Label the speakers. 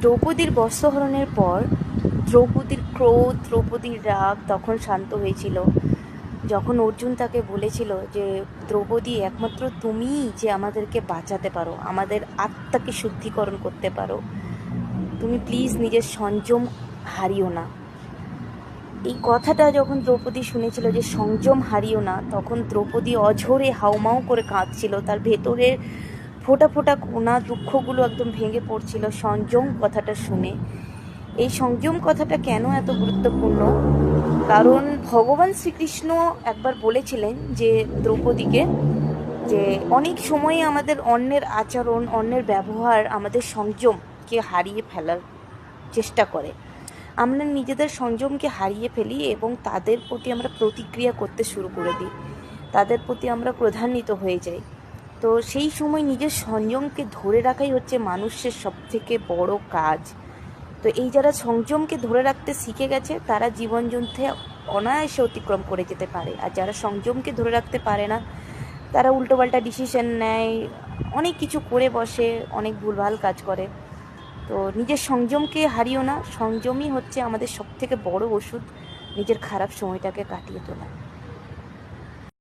Speaker 1: দ্রৌপদীর বস্ত্রহরণের পর দ্রৌপদীর ক্রোধ, দ্রৌপদীর রাগ তখন শান্ত হয়েছিল। যখন অর্জুন তাকে বলেছিল যে, দ্রৌপদী, একমাত্র তুমিই যে আমাদেরকে বাঁচাতে পারো, আমাদের আত্মাকে শুদ্ধিকরণ করতে পারো, তুমি প্লিজ নিজের সংযম হারিও না। এই কথাটা যখন দ্রৌপদী শুনেছিল যে, সংযম হারিও না, তখন দ্রৌপদী অঝরে হাউমাউ করে কাঁদছিল। তার ভেতরের ফোটা ফোটা কোনা দুঃখগুলো একদম ভেঙে পড়ছিল সংযম কথাটা শুনে। এই সংযম কথাটা কেন এত গুরুত্বপূর্ণ? কারণ ভগবান শ্রীকৃষ্ণ একবার বলেছিলেন যে, দ্রৌপদীকে, যে অনেক সময় আমাদের অন্যের আচরণ অন্যের ব্যবহার, আমাদের সংযমকে হারিয়ে ফেলার চেষ্টা করে। আমরা নিজেদের সংযমকে হারিয়ে ফেলি এবং তাদের প্রতি আমরা প্রতিক্রিয়া করতে শুরু করে দিই। তাদের প্রতি আমরা প্রধান্বিত হয়ে যাই। তো সেই সময় নিজের সংযমকে ধরে রাখাই হচ্ছে মানুষের সবথেকে বড় কাজ। তো এই যারা সংযমকে ধরে রাখতে শিখে গেছে, তারা জীবন যুদ্ধে অনায়াসে অতিক্রম করে যেতে পারে। আর যারা সংযমকে ধরে রাখতে পারে না, তারা উল্টোপাল্টা ডিসিশন নেয়, অনেক কিছু করে বসে, অনেক ভুলভাল কাজ করে। তো নিজের সংযমকে হারিও না, সংযমই হচ্ছে আমাদের সবথেকে বড় ওষুধ, নিজের খারাপ সময়টাকে কাটিয়ে তোলা।